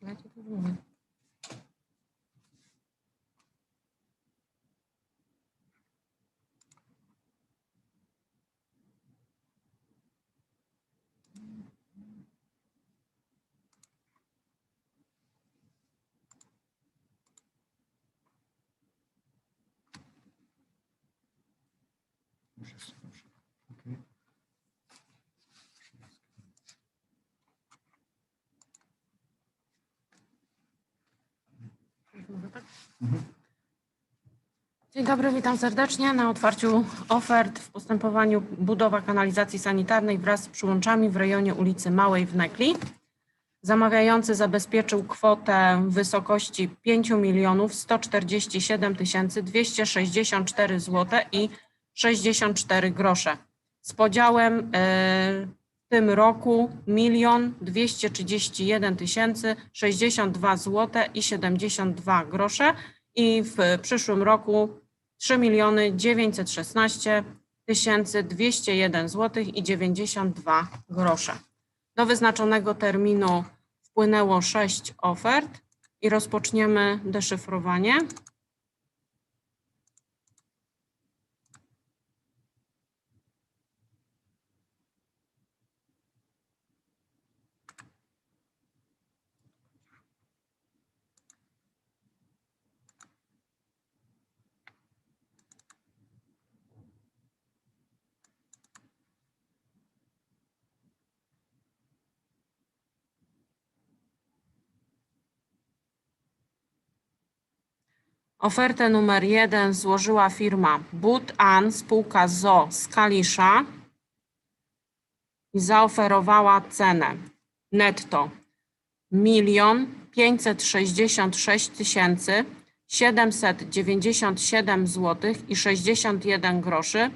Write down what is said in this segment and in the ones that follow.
желать этого желания. Ужасно. Dzień dobry, witam serdecznie na otwarciu ofert w postępowaniu budowa kanalizacji sanitarnej wraz z przyłączami w rejonie ulicy Małej w Nekli. Zamawiający zabezpieczył kwotę w wysokości 5 milionów 147 tysięcy 264 zł i 64 grosze. Z podziałem w tym roku milion 231 tysięcy 62 zł i 72 grosze i w przyszłym roku 3 miliony 916 tysięcy 201 zł i 92 grosze. Do wyznaczonego terminu wpłynęło 6 ofert i rozpoczniemy deszyfrowanie. Ofertę numer jeden złożyła firma But-An, spółka ZO z Kalisza i zaoferowała cenę netto milion pięćset sześćdziesiąt sześć tysięcy siedemset dziewięćdziesiąt złotych i sześćdziesiąt jeden groszy.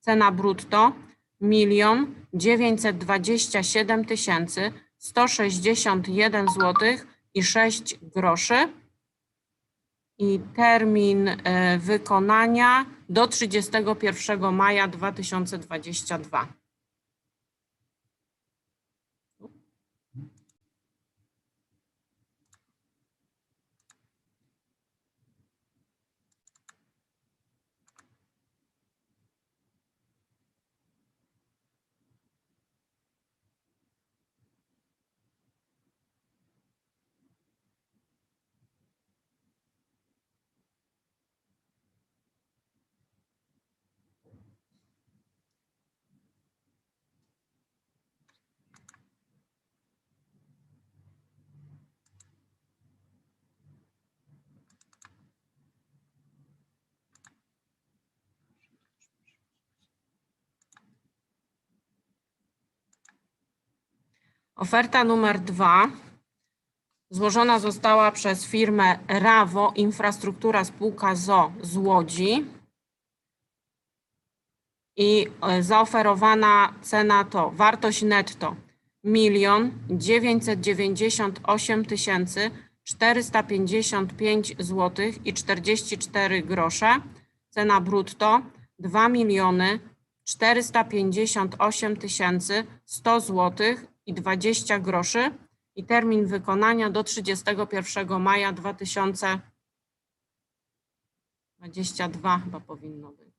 Cena brutto milion dziewięćset dwadzieścia siedem tysięcy sto sześćdziesiąt jeden złotych i sześć groszy i termin e, wykonania do 31 maja 2022. Oferta numer dwa złożona została przez firmę Rawo Infrastruktura Spółka ZO z Łodzi. I e, zaoferowana cena to wartość netto milion dziewięćset dziewięćdziesiąt osiem tysięcy czterysta pięćdziesiąt pięć złotych i czterdzieści cztery grosze. Cena brutto dwa miliony czterysta pięćdziesiąt osiem tysięcy sto złotych i 20 groszy i termin wykonania do 31 maja 2022 chyba powinno być.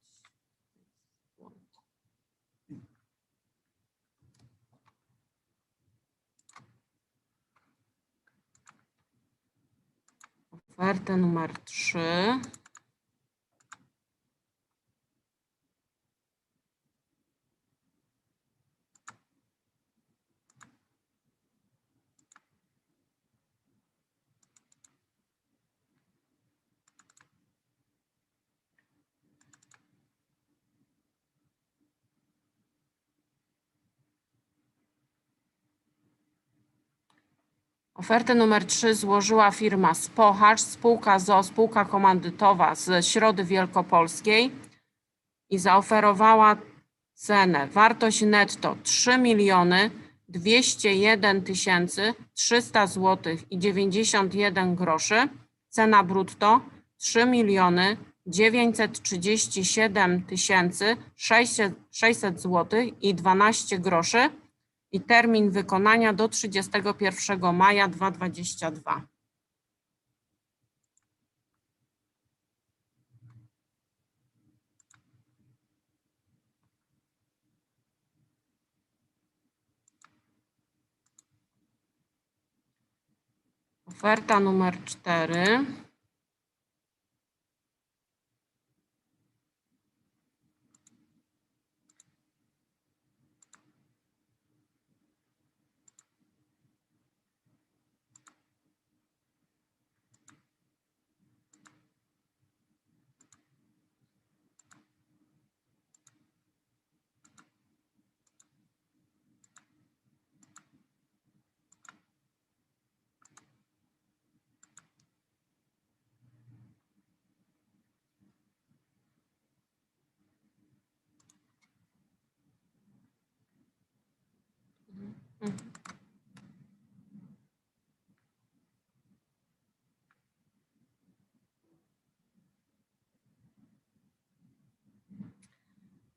Ofertę numer 3. Ofertę numer 3 złożyła firma Spochacz, spółka ZO, spółka komandytowa z Środy Wielkopolskiej i zaoferowała cenę, wartość netto 3 miliony 201 tysięcy 300 złotych i 91 groszy. Cena brutto 3 miliony 937 tysięcy 600 600 złotych i 12 groszy i termin wykonania do 31 maja 2022. Oferta numer 4.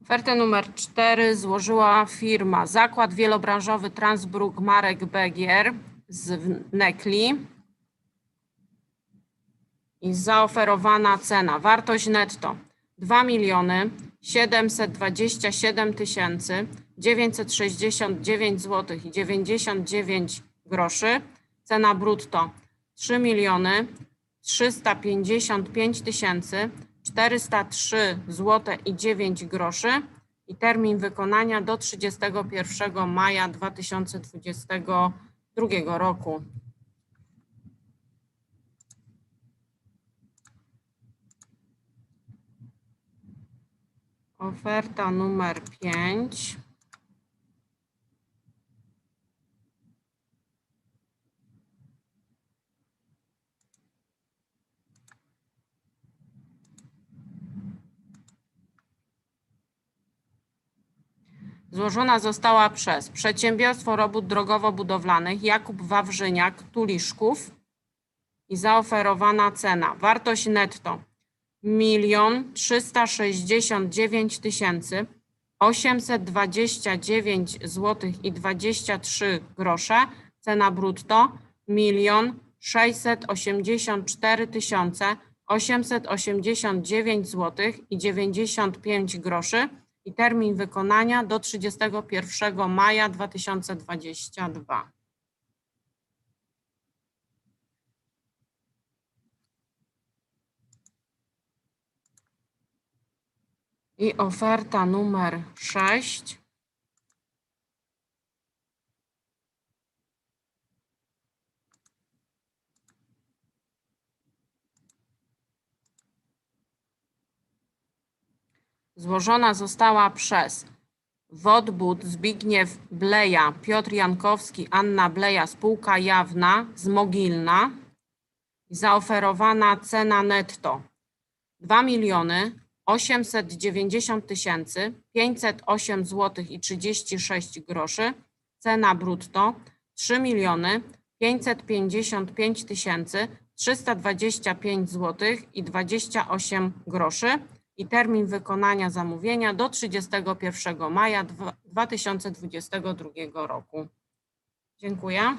Ofertę numer 4 złożyła firma Zakład Wielobranżowy Transbruk Marek Begier z Nekli. I zaoferowana cena, wartość netto 2 miliony 727 tysięcy 969 zł i 99 groszy. Cena brutto 3 miliony 355 tysięcy 403 zł i 9 groszy i termin wykonania do 31 maja 2022 roku. Oferta numer 5. Złożona została przez Przedsiębiorstwo Robót Drogowo-Budowlanych Jakub Wawrzyniak, Tuliszków i zaoferowana cena. Wartość netto milion trzysta sześćdziesiąt dziewięć tysięcy osiemset dwadzieścia dziewięć złotych i dwadzieścia trzy grosze. Cena brutto milion sześćset osiemdziesiąt cztery tysiące osiemset osiemdziesiąt dziewięć złotych i dziewięćdziesiąt pięć groszy i termin wykonania do 31 maja 2022. I oferta numer 6. Złożona została przez Wodbud Zbigniew Bleja, Piotr Jankowski, Anna Bleja, spółka jawna z Mogilna. Zaoferowana cena netto 2 miliony 890 tysięcy 508 zł i 36 groszy. Cena brutto 3 miliony 555 tysięcy 325 zł i 28 groszy i termin wykonania zamówienia do 31 maja dwa- 2022 roku. Dziękuję.